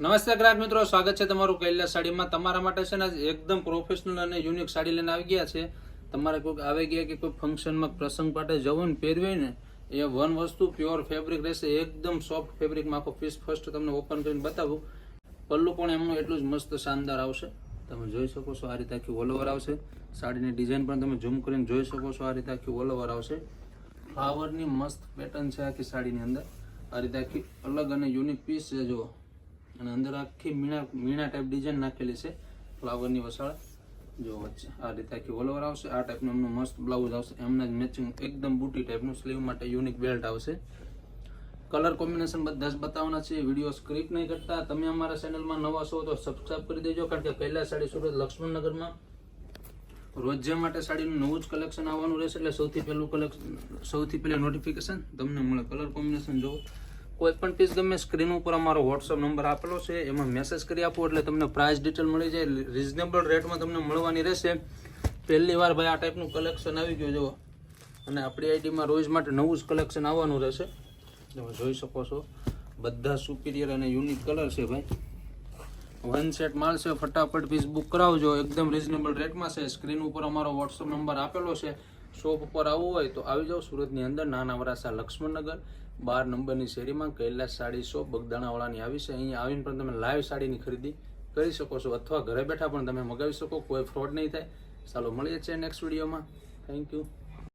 નમસ્તે ગ્રાહક મિત્રો, સ્વાગત છે તમારું કૈલાસ સાડીમાં તમારા માટે છે ને એકદમ પ્રોફેશનલ અને યુનિક સાડી લઈને આવી ગયા છે. તમારે કોઈક આવી ગયા કે કોઈ ફંક્શનમાં પ્રસંગ માટે જવું ને પહેરવી ને, એ વન વસ્તુ પ્યોર ફેબ્રિક રહેશે. એકદમ સોફ્ટ ફેબ્રિકમાં આખો પીસ ફર્સ્ટ તમને ઓપન કરીને બતાવું. પલ્લું પણ એમનું એટલું જ મસ્ત શાનદાર આવશે. તમે જોઈ શકો છો આ રીતે આખી ઓલ આવશે. સાડીની ડિઝાઇન પણ તમે ઝૂમ કરીને જોઈ શકો છો આ રીતે આખી ઓલ આવશે. ફ્લાવરની મસ્ત પેટર્ન છે આખી સાડીની અંદર. આ રીતે આખી અલગ અને યુનિક પીસ છે, જુઓ. અને અંદર આખી મીણા મીણા ટાઈપ ડિઝાઇન નાખેલી છે. ફ્લાવરની વસાળ. જો વચ્ચે આ રીતે આખી ઓલઓવર આવશે. આ ટાઈપનું એમનું મસ્ત બ્લાઉઝ આવશે. એમના જ મેચિંગ એકદમ બુટી ટાઈપનું સ્લીવ માટે યુનિક બેલ્ટ આવશે. કલર કોમ્બિનેશન બધા જ બતાવવાના છે. વીડિયો સ્ક્રિપ્ટ નહીં કરતા. તમે અમારા ચેનલમાં નવા છો તો સબસ્ક્રાઈબ કરી દેજો, કારણ કે પહેલાં સાડી સુરત લક્ષ્મણનગરમાં. રોજ માટે સાડીનું નવું જ કલેક્શન આવવાનું રહેશે. એટલે સૌથી પહેલું કલેક્શન સૌથી પહેલું નોટિફિકેશન તમને મળે કલર કોમ્બિનેશન જોવો. કોઈ પણ પીસ ગમે સ્ક્રીન ઉપર અમારો વોટ્સઅપ નંબર આપેલો છે, એમાં મેસેજ કરી આપો એટલે તમને પ્રાઇસ ડિટેલ મળી જાય રિઝનેબલ રેટમાં તમને મળવાની રહેશે. પહેલી વાર ભાઈ આ ટાઈપનું કલેક્શન આવી ગયું, જુઓ. અને આપણી આઈડીમાં રોજ માટે નવું જ કલેક્શન આવવાનું રહેશે. તમે જોઈ શકો છો, બધા સુપિરિયર અને યુનિક કલર છે ભાઈ. વન સેટ માલ છે, ફટાફટ પીસ બુક કરાવજો. એકદમ રિઝનેબલ રેટમાં છે. સ્ક્રીન ઉપર અમારો વોટ્સઅપ નંબર આપેલો છે. શોપ ઉપર આવવું હોય તો આવી જાઓ સુરતની અંદર, નાના વરાસા લક્ષ્મણનગર. બાર નંબરની શેરીમાં કૈલાસ સાડી શોપ બગદાણાવાળાની આવી છે. અહીંયા આવીને પણ તમે લાઈવ સાડીની ખરીદી કરી શકો છો અથવા ઘરે બેઠા પણ તમે મગાવી શકો. કોઈ ફ્રોડ નહીં થાય. ચાલો, મળીએ છીએ નેક્સ્ટ વિડીયોમાં થેન્ક યુ